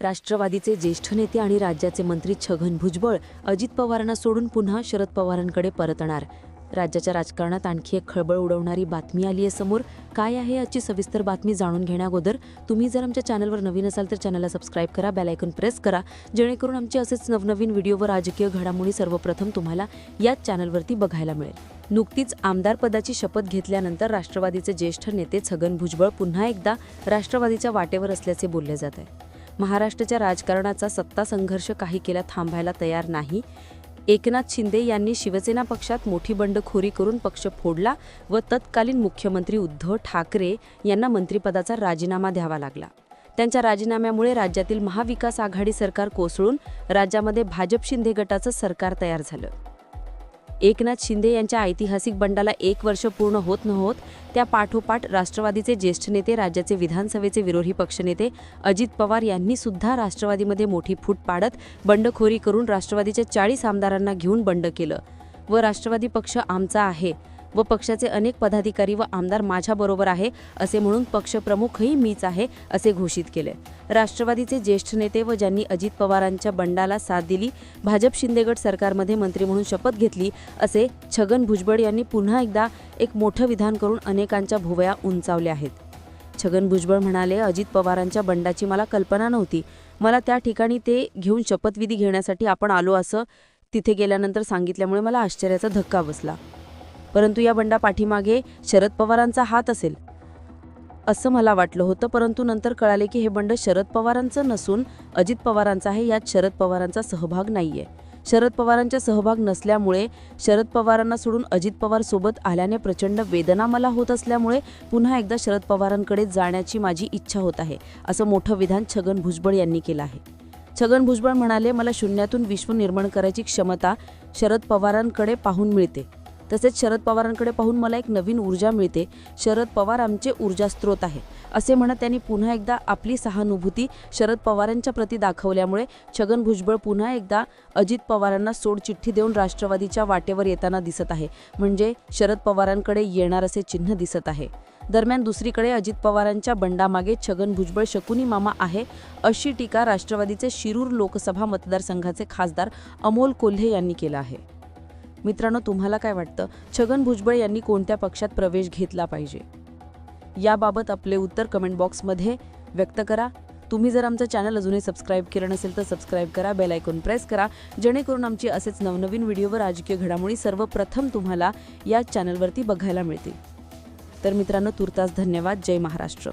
राष्ट्रवादीचे ज्येष्ठ नेते आणि राज्याचे मंत्री छगन भुजबळ अजित पवारांना सोडून पुन्हा शरद पवारांकडे परतणार. राज्याच्या राजकारणात आणखी एक खळबळ उडवणारी बातमी आली आहे समोर. काय आहे याची सविस्तर बातमी जाणून घेण्याअगोदर तुम्ही जर आमच्या चॅनलवर नवीन असाल तर चॅनलला सबस्क्राईब करा बेलायकन प्रेस करा. जेणेकरून आमचे असेच नवनवीन व्हिडिओ व राजकीय घडामोडी सर्वप्रथम तुम्हाला याच चॅनलवरती बघायला मिळेल. नुकतीच आमदार पदाची शपथ घेतल्यानंतर राष्ट्रवादीचे ज्येष्ठ नेते छगन भुजबळ पुन्हा एकदा राष्ट्रवादीच्या वाटेवर असल्याचे बोलले जात आहे. महाराष्ट्राच्या राजकारणाचा सत्ता संघर्ष काही केला थांबायला तयार नाही. एकनाथ शिंदे यांनी शिवसेना पक्षात मोठी बंडखोरी करून पक्ष फोडला व तत्कालीन मुख्यमंत्री उद्धव ठाकरे यांना मंत्रिपदाचा राजीनामा द्यावा लागला. त्यांच्या राजीनाम्यामुळे राज्यातील महाविकास आघाडी सरकार कोसळून राज्यामध्ये भाजप शिंदे गटाचं सरकार तयार झालं. एकनाथ शिंदे यांच्या ऐतिहासिक बंडाला एक वर्ष पूर्ण होत न होत त्या पाठोपाठ राष्ट्रवादीचे ज्येष्ठ नेते राज्याचे विधानसभेचे विरोधी पक्षनेते अजित पवार यांनी सुद्धा राष्ट्रवादीमध्ये मोठी फूट पाडत बंडखोरी करून राष्ट्रवादीच्या चाळीस आमदारांना घेऊन बंड केलं. व राष्ट्रवादी पक्ष आमचा आहे व पक्षाचे अनेक पदाधिकारी व आमदार माझ्याबरोबर आहे असे म्हणून पक्षप्रमुखही मीच आहे असे घोषित केले. राष्ट्रवादीचे ज्येष्ठ नेते व ज्यांनी अजित पवारांच्या बंडाला साथ दिली भाजप शिंदेगड सरकारमध्ये मंत्री म्हणून शपथ घेतली असे छगन भुजबळ यांनी पुन्हा एकदा एक मोठं विधान करून अनेकांच्या भुवया उंचावल्या आहेत. छगन भुजबळ म्हणाले अजित पवारांच्या बंडाची मला कल्पना नव्हती. मला त्या ठिकाणी ते घेऊन शपथविधी घेण्यासाठी आपण आलो असं तिथे गेल्यानंतर सांगितल्यामुळे मला आश्चर्याचा धक्का बसला. परंतु या बंडा पाठीमागे शरद पवारांचा हात असेल. असं मला वाटलं होतं परंतु नंतर कळाले की हे बंड शरद पवारांचं नसून अजित पवारांचं आहे. यात शरद पवारांचा सहभाग नाहीये. शरद पवारांचा सहभाग नसल्यामुळे शरद पवारांना सोडून अजित पवार सोबत आल्याने प्रचंड वेदना मला होत असल्यामुळे पुन्हा एकदा शरद पवारांकडे जाण्याची माझी इच्छा होत आहे असं मोठं विधान छगन भुजबळ यांनी केलं आहे. छगन भुजबळ म्हणाले मला शून्यातून विश्व निर्माण करायची क्षमता शरद पवारांकडे पाहून मिळते. तसेच शरद पवारांकडे पाहून मला एक नवीन ऊर्जा मिळते. शरद पवार आमचे ऊर्जा स्रोत आहे. असे म्हणत त्यांनी पुन्हा एकदा आपली सहानुभूती शरद पवारांच्या प्रती दाखवल्यामुळे छगन भुजबळ पुन्हा एकदा अजित पवारांना सोडचिठ्ठी देऊन राष्ट्रवादीच्या वाटेवर येताना दिसत आहे. म्हणजे शरद पवारांकडे येणार असे चिन्ह दिसत आहे. दरम्यान दुसरीकडे अजित पवारांच्या बंडामागे छगन भुजबळ शकुनी मामा आहे अशी टीका राष्ट्रवादीचे शिरूर लोकसभा मतदारसंघाचे खासदार अमोल कोल्हे यांनी केला आहे. मित्रांनो तुम्हाला काय वाटतं? छगन भुजबळ यांनी कोणत्या पक्षात प्रवेश घेतला पाहिजे? याबाबत आपले उत्तर कमेंट बॉक्समध्ये व्यक्त करा. तुम्ही जर आमचं चॅनल अजूनही सबस्क्राईब केलं नसेल तर सबस्क्राईब करा बेल आयकॉन प्रेस करा. जेणेकरून आमची असेच नवनवीन व्हिडिओ व राजकीय घडामोडी सर्वप्रथम तुम्हाला या चॅनलवरती बघायला मिळतील. तर मित्रांनो तुर्तास धन्यवाद. जय महाराष्ट्र.